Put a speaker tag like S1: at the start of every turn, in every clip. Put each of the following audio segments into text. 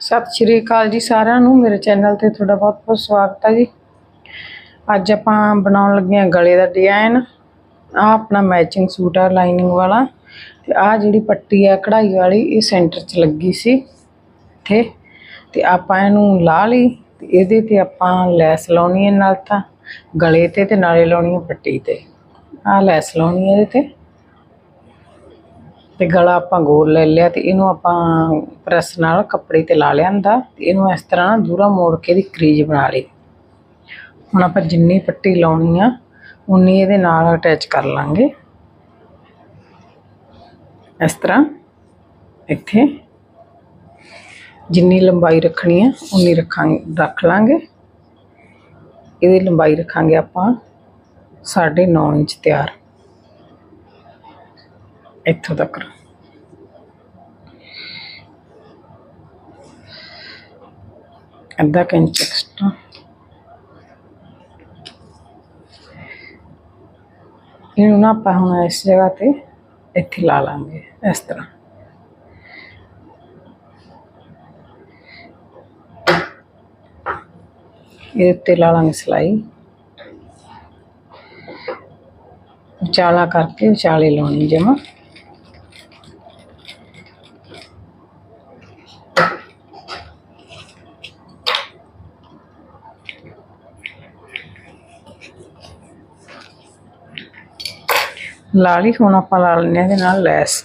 S1: ਸਤਿ ਸ਼੍ਰੀ ਅਕਾਲ ਜੀ ਸਾਰਿਆਂ ਨੂੰ। ਮੇਰੇ ਚੈਨਲ ਤੇ ਤੁਹਾਡਾ ਬਹੁਤ ਬਹੁਤ ਸਵਾਗਤ ਹੈ ਜੀ। ਅੱਜ ਆਪਾਂ ਬਣਾਉਣ ਲੱਗੇ ਹਾਂ ਗਲੇ ਦਾ ਡਿਜ਼ਾਈਨ ਆ ਆਪਣਾ ਮੈਚਿੰਗ ਸੂਟ ਆ ਲਾਈਨਿੰਗ ਵਾਲਾ। ਤੇ ਆ ਜਿਹੜੀ ਪੱਟੀ ਆ, ਕਢਾਈ ਵਾਲੀ, ਇਹ ਸੈਂਟਰ 'ਚ ਲੱਗੀ ਸੀ। ਇੱਥੇ। ਤੇ ਆਪਾਂ ਇਹਨੂੰ ਲਾ ਲਈ। ਤੇ ਇਹਦੇ ਤੇ ਆਪਾਂ ਲੈਸ ਲਾਉਣੀ ਹੈ ਨਾਲ ਤਾਂ। ਗਲੇ ਤੇ ਤੇ ਨਾਲੇ ਲਾਉਣੀ ਹੈ ਪੱਟੀ ਤੇ। ਆ ਲੈਸ ਲਾਉਣੀ ਹੈ ਇਹਦੇ ਤੇ। ਤੇ ਗਲਾ ਆਪਾਂ ਗੋਲ ਲੈ ਲਿਆ ਤੇ ਇਹਨੂੰ ਆਪਾਂ ਪ੍ਰੈਸ ਨਾਲ ਕੱਪੜੇ ਤੇ ਲਾ ਲਿਆਂਦਾ ਤੇ ਇਹਨੂੰ ਇਸ ਤਰ੍ਹਾਂ ਨਾ ਦੂਰਾ ਮੋੜ ਕੇ ਦੀ ਕਰੀਜ ਬਣਾ ਲਈ। ਹੁਣ ਆਪਾਂ ਜਿੰਨੀ ਪੱਟੀ ਲਾਉਣੀ ਆ, ਉਨੀ ਇਹਦੇ ਨਾਲ ਅਟੈਚ ਕਰ ਲਾਂਗੇ। ਇਸ ਤਰ੍ਹਾਂ ਇੱਥੇ ਜਿੰਨੀ ਲੰਬਾਈ ਰੱਖਣੀ ਆ, ਉਨੀ ਰੱਖਾਂਗੇ ਰੱਖ ਲਾਂਗੇ। ਇਹਦੀ ਲੰਬਾਈ ਰੱਖਾਂਗੇ ਆਪਾਂ 9.5 ਇੰਚ ਤਿਆਰ। ਇੱਥੋਂ ਤੱਕ। ਅੱਧਾ ਕੁ ਇੰਚ ਐਕਸਟਰਾ ਇਹਨੂੰ ਨਾ ਆਪਾਂ ਹੁਣ ਇਸ ਜਗ੍ਹਾ ਤੇ ਇੱਥੇ ਲਾ ਲਾਂਗੇ ਇਸ ਤਰ੍ਹਾਂ ਇਹ ਉੱਤੇ ਲਾ ਲਾਂਗੇ ਸਿਲਾਈ ਵਿਚਾਲਾ ਕਰਕੇ ਵਿਚਾਲੇ ਲਾਉਣੀ ਜਮਾ ਲਾ ਲਈ, ਹੁਣ ਆਪਾਂ ਲਾ ਲੈਂਦੇ ਹਾਂ ਇਹਦੇ ਨਾਲ ਲੈਸ।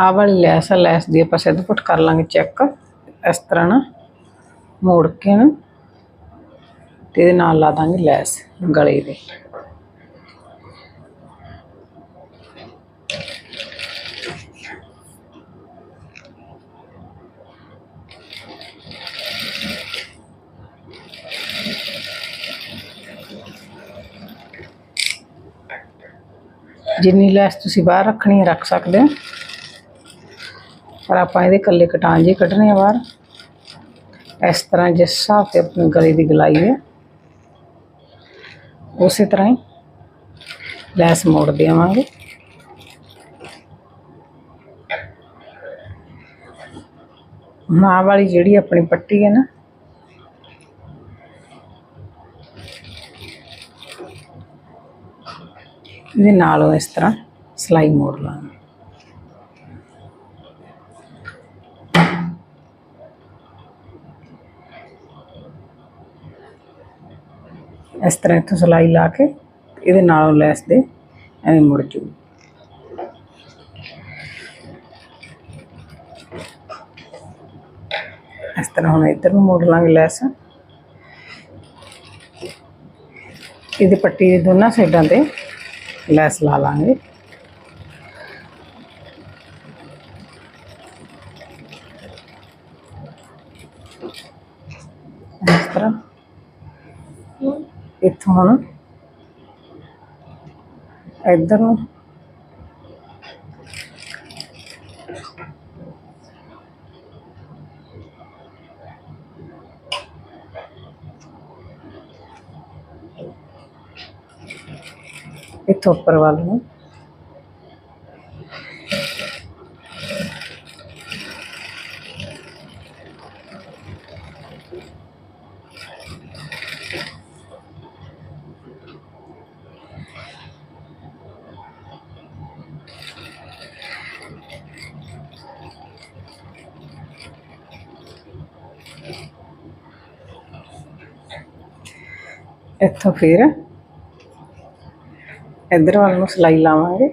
S1: ਆਹ ਵਾਲੀ ਲੈਸ ਆ, ਲੈਸ ਦੀ ਆਪਾਂ ਸਿੱਧ ਪੁੱਟ ਕਰ ਲਾਂਗੇ ਚੈੱਕ, ਇਸ ਤਰ੍ਹਾਂ ਨਾ, ਮੋੜ ਕੇ ਨਾ, ਤੇ ਇਹਦੇ ਨਾਲ ਲਾ ਦਾਂਗੇ ਲੈਸ ਗਲੇ ਦੇ। ਜਿੰਨੀ ਲੈਸ ਤੁਸੀਂ ਬਾਹਰ ਰੱਖਣੀ ਹੈ, ਰੱਖ ਸਕਦੇ ਹੋ। ਪਰ ਆਪਾਂ ਇਹਦੇ ਕੱਲੇ ਕਟਾਂ ਜੇ ਕੱਢਣੇ ਆ ਬਾਹਰ। ਇਸ ਤਰ੍ਹਾਂ ਜਿਸ ਹਿਸਾਬ ਤੇ ਆਪਣੇ ਗਲੇ ਦੀ ਗਲਾਈ ਹੈ। ਉਸੇ ਤਰ੍ਹਾਂ ਹੀ ਲੈਸ ਮੋੜ ਦੇਵਾਂਗੇ। ਮਾਂ ਵਾਲੀ ਜਿਹੜੀ ਆਪਣੀ ਪੱਟੀ ਹੈ ਨਾ ਇਹਦੇ ਨਾਲ ਇਸ ਤਰ੍ਹਾਂ ਸਲਾਈ ਮੋੜ ਲਾਂਗੇ ਇਸ ਤਰ੍ਹਾਂ ਇੱਥੋਂ ਸਲਾਈ ਲਾ ਕੇ ਇਹਦੇ ਨਾਲੋਂ ਲੈਸ ਦੇ ਐਵੇਂ ਮੁੜ ਜੂ। ਇਸ ਤਰ੍ਹਾਂ ਹੁਣ ਇੱਧਰ ਨੂੰ ਮੋੜ ਲਾਂਗੇ ਲੈਸ। ਇਹਦੀ ਪੱਟੀ ਦੇ ਦੋਨਾਂ ਸਾਈਡਾਂ ਤੇ ਲੈਸ ਲਾ ਲਾਂਗੇ ਇਸ ਤਰ੍ਹਾਂ ਇੱਥੋਂ ਹੁਣ ਇੱਧਰ ਇੱਥੋਂ ਉੱਪਰ ਵੱਲ ਨੂੰ। ਇੱਥੋਂ ਫਿਰ ਇੱਧਰ ਵੱਲ ਨੂੰ ਸਿਲਾਈ ਲਾਵਾਂਗੇ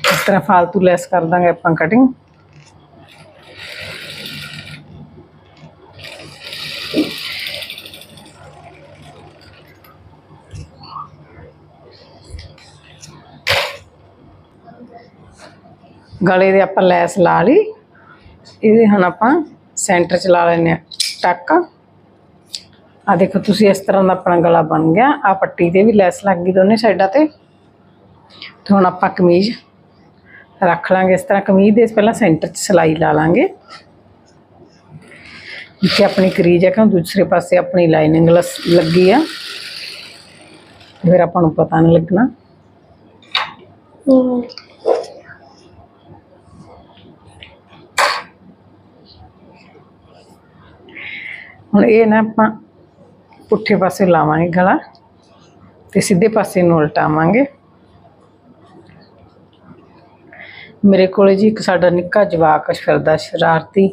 S1: ਇਸ ਤਰ੍ਹਾਂ ਫਾਲਤੂ ਲੈਸ ਕਰ ਦਾਂਗੇ ਆਪਾਂ ਕਟਿੰਗ ਗਲੇ ਦੇ ਆਪਾਂ ਲੈਸ ਲਾ ਲਈ। ਇਹਦੇ ਹੁਣ ਆਪਾਂ ਸੈਂਟਰ ਚ ਲਾ ਲੈਣੇ ਆ ਟੱਕ। ਆ ਦੇਖੋ ਤੁਸੀਂ ਇਸ ਤਰ੍ਹਾਂ ਦਾ ਆਪਣਾ ਗਲਾ ਬਣ ਗਿਆ। ਆ ਪੱਟੀ ਤੇ ਵੀ ਲੈਸ ਲੱਗ ਗਈ ਦੋਨੇ ਸਾਈਡਾਂ ਤੇ। ਤੇ ਹੁਣ ਆਪਾਂ ਕਮੀਜ਼ ਰੱਖ ਲਾਂਗੇ। ਇਸ ਤਰ੍ਹਾਂ ਕਮੀਜ਼ ਦੇ ਪਹਿਲਾਂ ਸੈਂਟਰ 'ਚ ਸਿਲਾਈ ਲਾ ਲਾਂਗੇ। ਜਿੱਥੇ ਆਪਣੀ ਕਰੀਜ ਹੈ ਕਿ ਦੂਸਰੇ ਪਾਸੇ ਆਪਣੀ ਲਾਈਨਿੰਗ ਲੱਗੀ ਆ। ਫਿਰ ਆਪਾਂ ਨੂੰ ਪਤਾ ਨਹੀਂ ਲੱਗਣਾ। ਹੁਣ ਇਹ ਨਾ ਆਪਾਂ ਪੁੱਠੇ ਪਾਸੇ ਲਾਵਾਂਗੇ ਗਲਾ ਤੇ ਸਿੱਧੇ ਪਾਸੇ ਨੂੰ ਉਲਟਾਵਾਂਗੇ। ਮੇਰੇ ਕੋਲੇ ਜੀ ਇੱਕ ਸਾਡਾ ਨਿੱਕਾ ਜਵਾਕ ਫਿਰਦਾ ਸ਼ਰਾਰਤੀ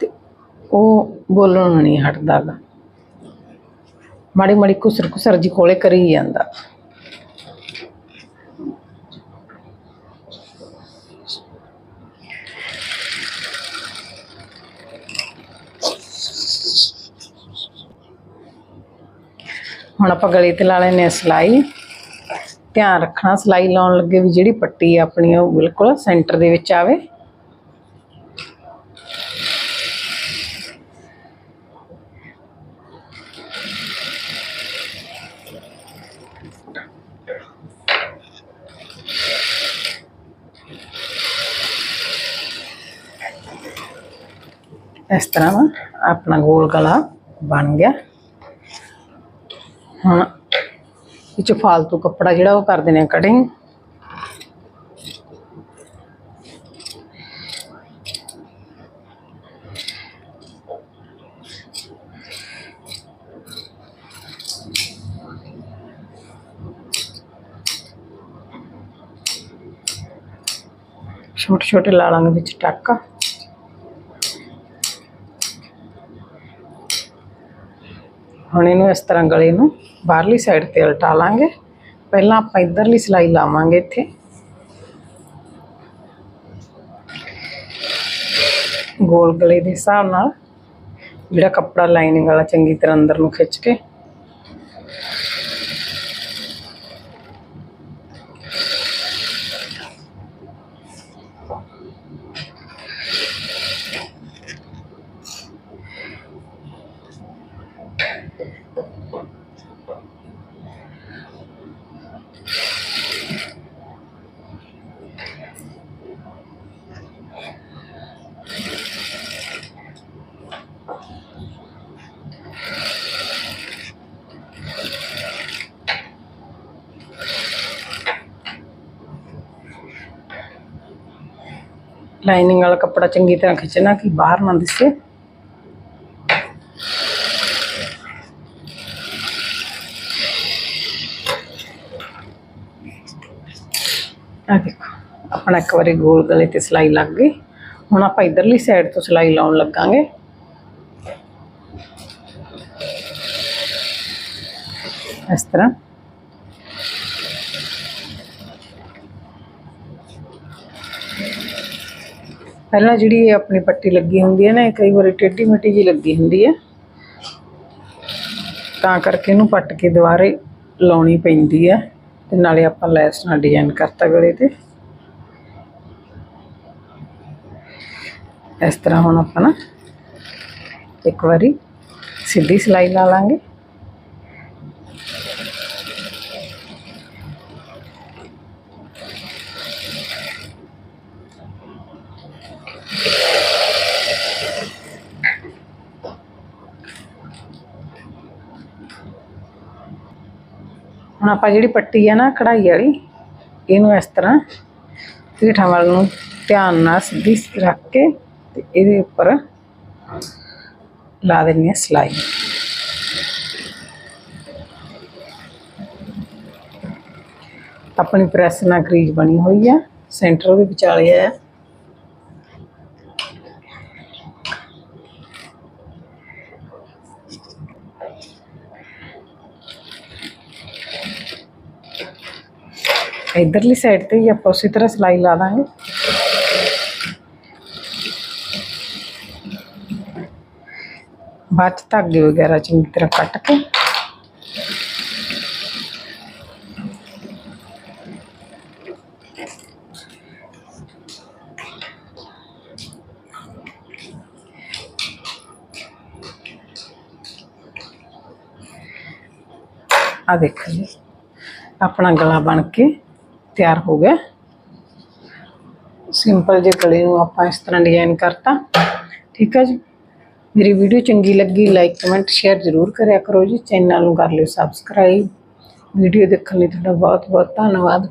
S1: ਤੇ ਉਹ ਬੋਲਣ ਨਹੀਂ ਹਟਦਾਗਾ ਮਾੜੀ ਮਾੜੀ ਕੁਸਰ ਕੁਸਰ ਜੀ ਕੋਲੇ ਕਰੀ ਜਾਂਦਾ। ਹੁਣ ਆਪਾਂ ਗਲੇ ਤੇ ਲਾ ਲੈਨੇ ਆ ਸਿਲਾਈ। ਧਿਆਨ ਰੱਖਣਾ, ਸਿਲਾਈ ਲਾਉਣ ਲੱਗੇ ਵੀ ਜਿਹੜੀ ਪੱਟੀ ਆ ਆਪਣੀ, ਉਹ ਬਿਲਕੁਲ ਸੈਂਟਰ ਦੇ ਵਿੱਚ ਆਵੇ। ਇਸ ਤਰ੍ਹਾਂ ਨਾ ਆਪਣਾ ਗੋਲ ਗਲਾ ਬਣ ਗਿਆ। ਹੁਣ ਵਿੱਚ 'ਚੋਂ ਫਾਲਤੂ ਕੱਪੜਾ ਜਿਹੜਾ ਉਹ ਕਰ ਦਿੰਦੇ ਆ ਕਟਿੰਗ ਛੋਟੇ ਛੋਟੇ ਲਾ ਲਾਂਗੇ ਵਿੱਚ ਟੱਕ। ਹੁਣ ਇਹਨੂੰ ਇਸ ਤਰ੍ਹਾਂ ਗਲੇ ਨੂੰ ਬਾਹਰਲੀ ਸਾਈਡ ਤੇ ਉਲਟਾ ਲਾਂਗੇ। ਪਹਿਲਾਂ ਆਪਾਂ ਇਧਰਲੀ ਸਿਲਾਈ ਲਾਵਾਂਗੇ ਇੱਥੇ। ਗੋਲ ਗਲੇ ਦੇ ਹਿਸਾਬ ਨਾਲ ਜਿਹੜਾ ਕੱਪੜਾ ਲਾਈਨਿੰਗ ਵਾਲਾ ਚੰਗੀ ਤਰ੍ਹਾਂ ਅੰਦਰ ਨੂੰ ਖਿੱਚ ਕੇ। ਲਾਈਨਿੰਗ ਵਾਲਾ ਕੱਪੜਾ ਚੰਗੀ ਤਰ੍ਹਾਂ ਖਿੱਚਣਾ ਕਿ ਬਾਹਰ ਨਾ ਦਿਸੇ। ਆ ਦੇਖੋ, ਆਪਣਾ ਇੱਕ ਵਾਰੀ ਗੋਲ ਗਲੇ ਤੇ ਸਿਲਾਈ ਲੱਗ ਗਈ। ਹੁਣ ਆਪਾਂ ਇਧਰਲੀ ਸਾਈਡ ਤੋਂ ਸਿਲਾਈ ਲਾਉਣ ਲੱਗਾਂਗੇ। ਇਸ ਤਰ੍ਹਾਂ। ਪਹਿਲਾਂ ਜਿਹੜੀ ਇਹ ਆਪਣੀ ਪੱਟੀ ਲੱਗੀ ਹੁੰਦੀ ਹੈ ਨਾ, ਇਹ ਕਈ ਵਾਰੀ ਟੇਢੀ ਮਿੱਟੀ ਜੀ ਲੱਗੀ ਹੁੰਦੀ ਹੈ। ਤਾਂ ਕਰਕੇ ਇਹਨੂੰ ਪੱਟ ਕੇ ਦੁਬਾਰੇ ਲਾਉਣੀ ਪੈਂਦੀ ਹੈ ਤੇ ਨਾਲੇ ਆਪਾਂ ਲੈਸ ਨਾਲ ਡਿਜ਼ਾਈਨ ਕਰਤਾ ਗਲੇ ਤੇ। ਇਸ ਤਰ੍ਹਾਂ ਹੁਣ ਆਪਾਂ ਨਾ ਇੱਕ ਵਾਰੀ ਸਿੱਧੀ ਸਿਲਾਈ ਲਾ ਲਾਂਗੇ। ਹੁਣ ਆਪਾਂ ਜਿਹੜੀ ਪੱਟੀ ਆ ਨਾ ਕਢਾਈ ਵਾਲੀ, ਇਹਨੂੰ ਇਸ ਤਰ੍ਹਾਂ ਢੀਠਾਂ ਵੱਲ ਨੂੰ ਧਿਆਨ ਨਾਲ ਸਿੱਧੀ ਰੱਖ ਕੇ ਤੇ ਇਹਦੇ ਉੱਪਰ ਲਾ ਦੇਣੀ ਹੈ ਸਿਲਾਈ। ਆਪਣੀ ਪ੍ਰੈਸ ਨਾਲ ਕਰੀਜ ਬਣੀ ਹੋਈ ਆ, ਸੈਂਟਰ ਵੀ ਵਿਚਾਲੇ ਆ। इधरली साइड से ही उसी तरह सिलाई ला देंगे। बाद धागे वगैरह चंगी तरह कट के। देखो जी, अपना गला बन के ਤਿਆਰ ਹੋ ਗਿਆ। ਸਿੰਪਲ ਜੇ ਕਲੇ ਨੂੰ ਆਪਾਂ ਇਸ ਤਰ੍ਹਾਂ ਡਿਜ਼ਾਈਨ ਕਰਤਾ। ਠੀਕ ਹੈ ਜੀ? ਮੇਰੀ ਵੀਡੀਓ ਚੰਗੀ ਲੱਗੀ ਲਾਈਕ ਕਮੈਂਟ ਸ਼ੇਅਰ ਜ਼ਰੂਰ ਕਰਿਆ ਕਰੋ ਜੀ। ਚੈਨਲ ਨੂੰ ਕਰ ਲਿਓ ਸਬਸਕ੍ਰਾਈਬ ਵੀਡੀਓ ਦੇਖਣ ਲਈ ਤੁਹਾਡਾ ਬਹੁਤ ਬਹੁਤ ਧੰਨਵਾਦ।